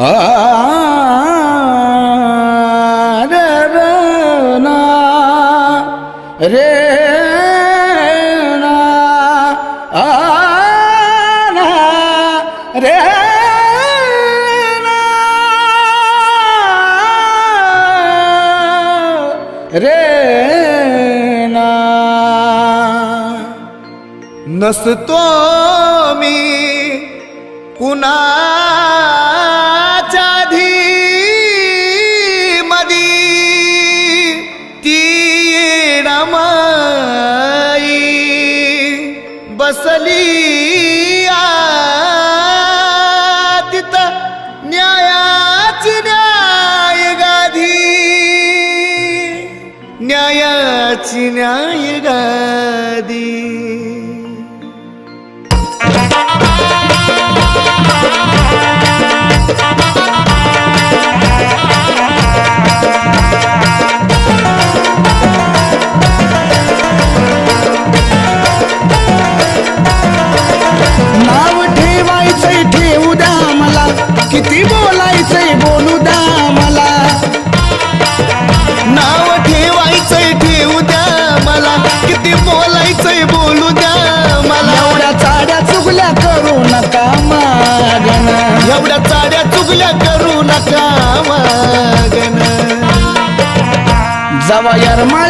ना रे ना ना रे ना रे ना नसतो मी कुणा रामाई बसली वागन जवा यार मा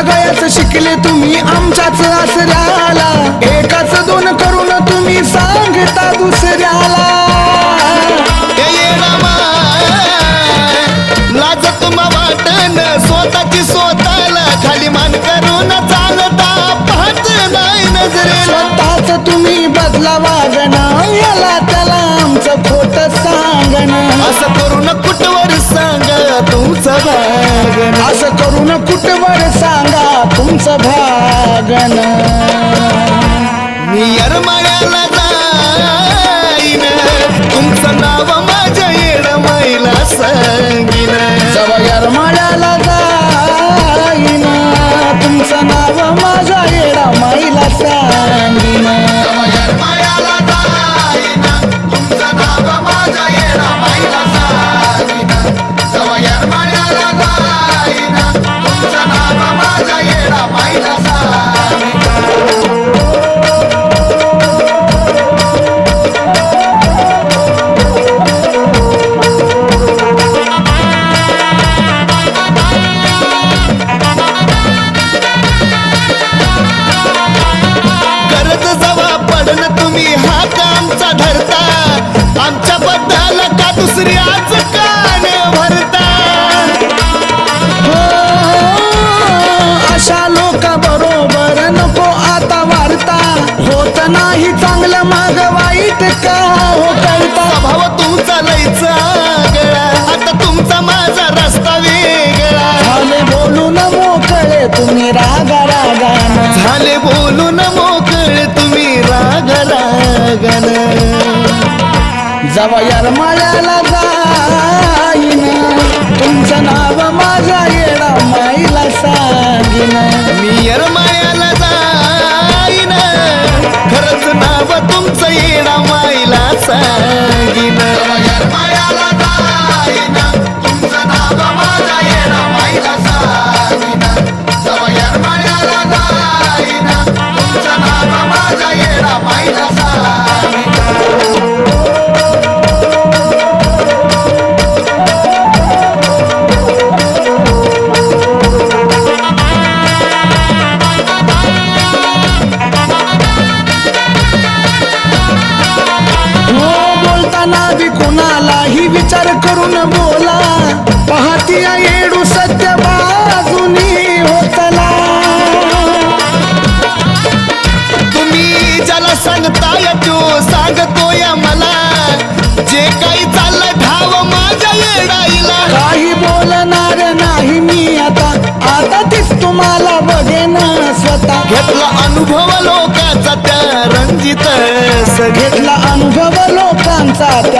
लागायच शिकले तुम्ही आमच्याच आसऱ्याला. एकाच दोन करून तुम्ही सांगता दुसऱ्याला. स्वतःची खाली तुम्ही बदला वागणार करून कुटवर सांगा तुमचं भागन न तुम्ही हात कामचा धरता. आमच्या बद्दल का दुसरी आज कान भरता? हो, अशा लोक बरोबर नको आता वारता. होत नाही चांगलं माग वाईट का हो कळता भाव तुमचा लयचा. जावा यार माळ्याला बोला. पाहतिया येडू सत्य बाजूनी होतला. तुम्ही ज्याला सांगताय तो सांगतोय मला. जे काही चाललं धाव माझ्या येडाईला. काही बोलणार नाही मी आता. आता तीच तुम्हाला बघेन स्वतः. घेतला अनुभव लोकांचा त्या रंजित घेतला अनुभव लोकांचा त्या